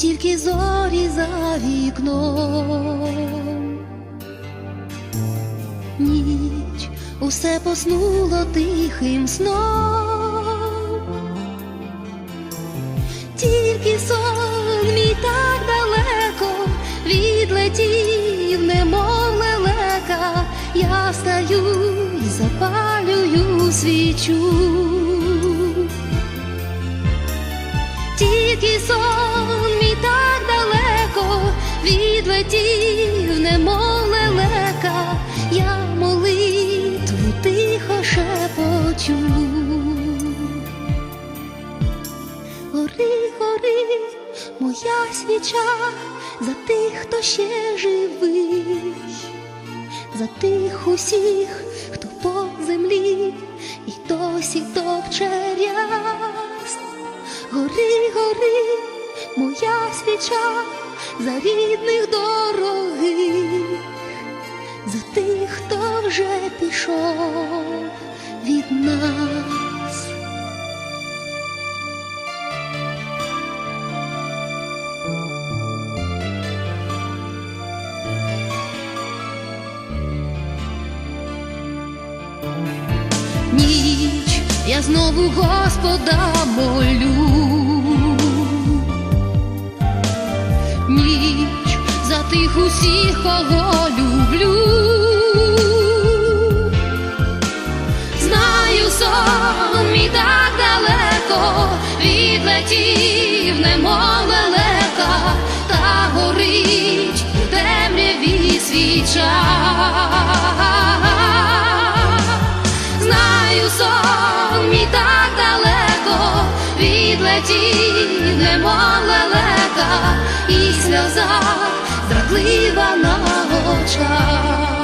тільки зорі за вікном. Ніч усе поснуло тихим сном. Тільки сон мій так далеко відлетів, немов лелека, я встаю і запалюю свічу. Тільки сон відлетів, немов лелека, я молитву тихо шепочу. Гори, гори, моя свіча за тих, хто ще живий, за тих усіх, хто по землі і досі топче ряс. Гори, гори, моя свіча за рідних дорогих, за тих, хто вже пішов від нас. ніч я знову Господа молю. Тих усіх, кого люблю. Знаю, сон мій так далеко відлетів, немов лелека, та горить у темряві свіча. Знаю, сон мій так далеко відлетів, немов лелека, і сльоза зрадлива на очах.